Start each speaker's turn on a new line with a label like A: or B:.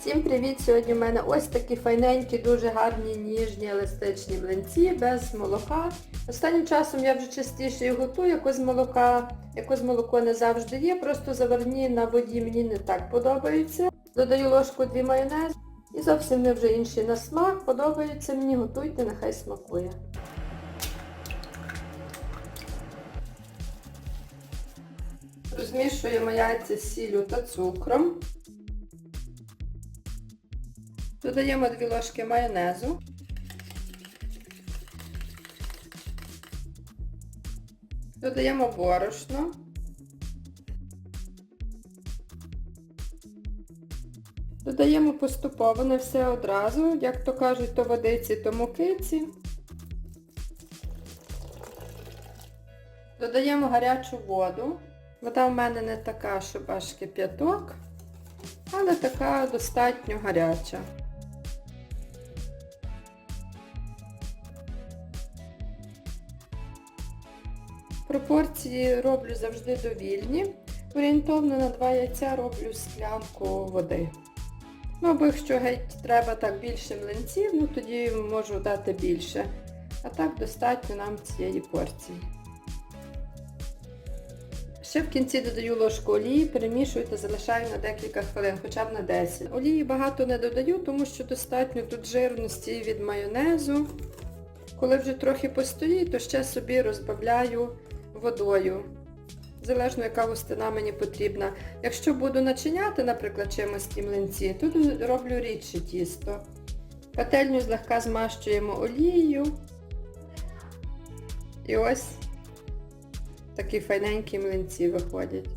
A: Всім привіт! Сьогодні в мене ось такі файненькі, дуже гарні, ніжні, еластичні млинці без молока. Останнім часом я вже частіше їх готую, якось молока, якось молоко не завжди є, просто заварні на воді мені не так подобаються. Додаю ложку дві майонез і зовсім не вже інші на смак. Подобаються мені, готуйте, нехай смакує. Розмішуємо яйця з сіллю та цукром. Додаємо 2 ложки майонезу. Додаємо борошно. Додаємо поступово, не все одразу, як то кажуть, то водиці, то мукиці. Додаємо гарячу воду. Вода в мене не така, щоб аж кип'яток, але така достатньо гаряча. Пропорції роблю завжди довільні. Орієнтовно на 2 яйця роблю склянку води. Ну, або якщо геть треба так більше млинців, ну тоді можу дати більше. А так достатньо нам цієї порції. Ще в кінці додаю ложку олії, перемішую та залишаю на декілька хвилин, хоча б на 10. Олії багато не додаю, тому що достатньо тут жирності від майонезу. Коли вже трохи постоїть, то ще собі розбавляю водою. Залежно, яка густина мені потрібна. Якщо буду начиняти, наприклад, чимось ті млинці, то роблю рідше тісто. Пательню злегка змащуємо олією. І ось такі файненькі млинці виходять.